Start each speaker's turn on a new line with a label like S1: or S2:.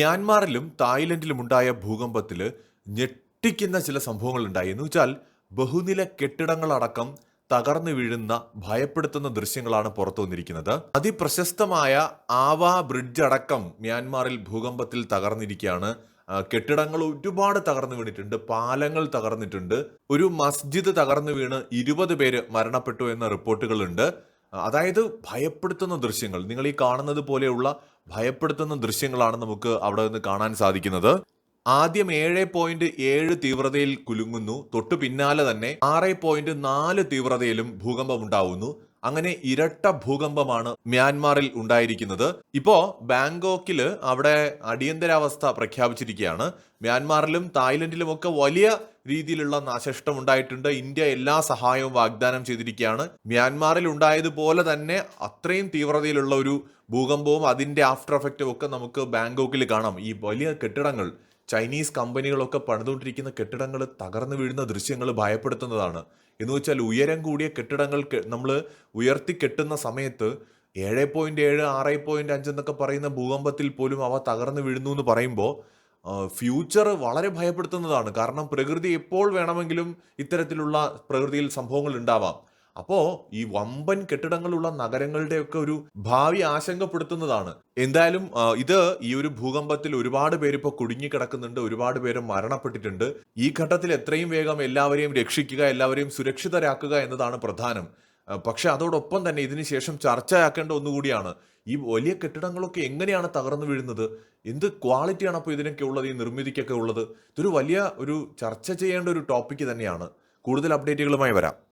S1: മ്യാൻമാറിലും തായ്ലൻഡിലും ഉണ്ടായ ഭൂകമ്പത്തിൽ ഞെട്ടിക്കുന്ന ചില സംഭവങ്ങൾ ഉണ്ടായി എന്ന് വെച്ചാൽ ബഹുനില കെട്ടിടങ്ങളടക്കം തകർന്നു വീഴുന്ന ഭയപ്പെടുത്തുന്ന ദൃശ്യങ്ങളാണ് പുറത്തു വന്നിരിക്കുന്നത്. അതിപ്രശസ്തമായ ആവാ ബ്രിഡ്ജ് അടക്കം മ്യാൻമാറിൽ ഭൂകമ്പത്തിൽ തകർന്നിരിക്കുകയാണ്. കെട്ടിടങ്ങൾ ഒരുപാട് തകർന്നു വീണിട്ടുണ്ട്. പാലങ്ങൾ തകർന്നിട്ടുണ്ട്. ഒരു മസ്ജിദ് തകർന്നു വീണ് ഇരുപത് പേര് മരണപ്പെട്ടു എന്ന റിപ്പോർട്ടുകളുണ്ട്. അതായത് ഭയപ്പെടുത്തുന്ന ദൃശ്യങ്ങൾ. നിങ്ങൾ ഈ കാണുന്നത് പോലെയുള്ള ഭയപ്പെടുത്തുന്ന ദൃശ്യങ്ങളാണ് നമുക്ക് അവിടെ നിന്ന് കാണാൻ സാധിക്കുന്നത്. ആദ്യം ഏഴ് പോയിന്റ് ഏഴ് തീവ്രതയിൽ കുലുങ്ങുന്നു. തൊട്ടു പിന്നാലെ തന്നെ ആറ് പോയിന്റ് നാല് തീവ്രതയിലും ഭൂകമ്പം ഉണ്ടാവുന്നു. അങ്ങനെ ഇരട്ട ഭൂകമ്പമാണ് മ്യാൻമാറിൽ ഉണ്ടായിരിക്കുന്നത്. ഇപ്പോ ബാങ്കോക്കിൽ അവിടെ അടിയന്തരാവസ്ഥ പ്രഖ്യാപിച്ചിരിക്കുകയാണ്. മ്യാൻമാറിലും തായ്ലൻഡിലും ഒക്കെ വലിയ രീതിയിലുള്ള നാശനഷ്ടം ഉണ്ടായിട്ടുണ്ട് ഇന്ത്യ എല്ലാ സഹായവും വാഗ്ദാനം ചെയ്തിരിക്കുകയാണ്. മ്യാൻമാറിൽ ഉണ്ടായതുപോലെ തന്നെ അത്രയും തീവ്രതയിലുള്ള ഒരു ഭൂകമ്പവും അതിന്റെ ആഫ്റ്റർ എഫക്റ്റും ഒക്കെ നമുക്ക് ബാങ്കോക്കിൽ കാണാം. ഈ വലിയ കെട്ടിടങ്ങൾ ചൈനീസ് കമ്പനികളൊക്കെ പണിതുകൊണ്ടിരിക്കുന്ന കെട്ടിടങ്ങൾ തകർന്നു വീഴുന്ന ദൃശ്യങ്ങൾ ഭയപ്പെടുത്തുന്നതാണ്. എന്ന് വെച്ചാൽ ഉയരം കൂടിയ കെട്ടിടങ്ങൾ നമ്മൾ ഉയർത്തി കെട്ടുന്ന സമയത്ത് ഏഴ് പോയിന്റ് ഏഴ് ആറ് പോയിന്റ് അഞ്ച് എന്നൊക്കെ പറയുന്ന ഭൂകമ്പത്തിൽ പോലും അവ തകർന്നു വീഴുന്നു എന്ന് പറയുമ്പോൾ ഫ്യൂച്ചർ വളരെ ഭയപ്പെടുത്തുന്നതാണ്. കാരണം പ്രകൃതി എപ്പോൾ വേണമെങ്കിലും ഇത്തരത്തിലുള്ള പ്രകൃതിയിൽ സംഭവങ്ങൾ ഉണ്ടാവാം. അപ്പോ ഈ വമ്പൻ കെട്ടിടങ്ങളുള്ള നഗരങ്ങളുടെയൊക്കെ ഒരു ഭാവി ആശങ്കപ്പെടുത്തുന്നതാണ്. എന്തായാലും ഇത് ഈ ഒരു ഭൂകമ്പത്തിൽ ഒരുപാട് പേര് ഇപ്പോൾ കുടുങ്ങിക്കിടക്കുന്നുണ്ട് ഒരുപാട് പേര് മരണപ്പെട്ടിട്ടുണ്ട്. ഈ ഘട്ടത്തിൽ എത്രയും വേഗം എല്ലാവരെയും രക്ഷിക്കുക എല്ലാവരെയും സുരക്ഷിതരാക്കുക എന്നതാണ് പ്രധാനം. പക്ഷെ അതോടൊപ്പം തന്നെ ഇതിനുശേഷം ചർച്ചയാക്കേണ്ട ഒന്നുകൂടിയാണ്. ഈ വലിയ കെട്ടിടങ്ങളൊക്കെ എങ്ങനെയാണ് തകർന്നു വീഴുന്നത്? എന്ത് ക്വാളിറ്റിയാണ് അപ്പോൾ ഇതിനൊക്കെ ഉള്ളത് ഈ നിർമ്മിതിക്കൊക്കെ ഉള്ളത്? ഇതൊരു വലിയ ഒരു ചർച്ച ചെയ്യേണ്ട ഒരു ടോപ്പിക്ക് തന്നെയാണ്. കൂടുതൽ അപ്ഡേറ്റുകളുമായി വരാം.